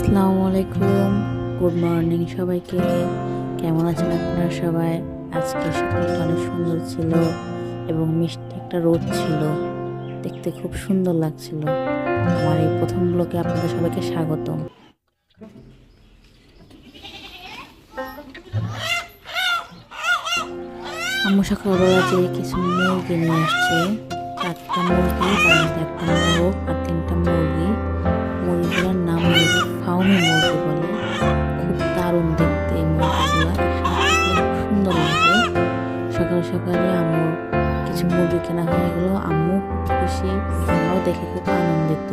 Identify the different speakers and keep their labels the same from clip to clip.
Speaker 1: আসসালামু আলাইকুম। Good morning সবাইকে। কেমন আছেন আপনারা সবাই? আজকে সকালটা অনেক সুন্দর ছিল এবং মিষ্টি একটা রোদ ছিল। দেখতে খুব সুন্দর লাগছিল। আমার এই প্রথম ব্লকে আপনাদের সবাইকে স্বাগতম। আম্মু সকালবেলা যে কিছু মুরগি নিয়ে আসছে, চারটা মুরগি একটা মোরগ আর তিনটা মুরগি। দারুণ দেখতে সুন্দর লাগে সকালে সকালে আম্মুর কিছু মুরগি কেনা হয়ে গেল। আম্মু খুশি, আমরাও দেখে খুব আনন্দিত।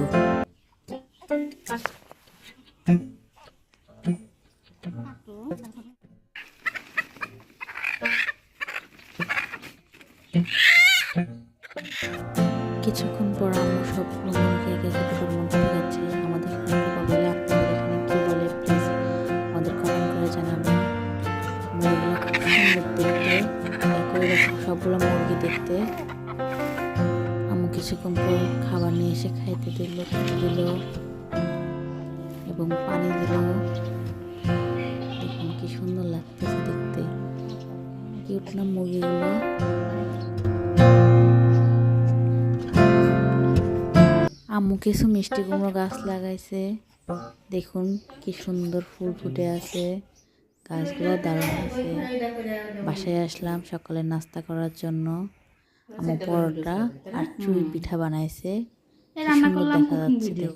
Speaker 1: কিছুক্ষণ পর আম্মু সবগুলো মুরগি একে একে সুন্দর দেখতে সবগুলো মুরগি দেখতে আম্মু কিছুক্ষণ পর খাবার নিয়ে এসে খাইতে দিল দিল এবং পানি দিল দেখুন কি সুন্দর লাগতেছে দেখতে কিউট না মুরগিগুলো আম্মু কিছু মিষ্টি কুমড়ো গাছ লাগাইছে। দেখুন কি সুন্দর ফুল ফুটে আছে। গাছগুলো দারুণ আছে। বাসায় আসলাম সকালে নাস্তা করার জন্য। আমার পরোটা আর চুই পিঠা বানাইছে। সুন্দর দেখা যাচ্ছে।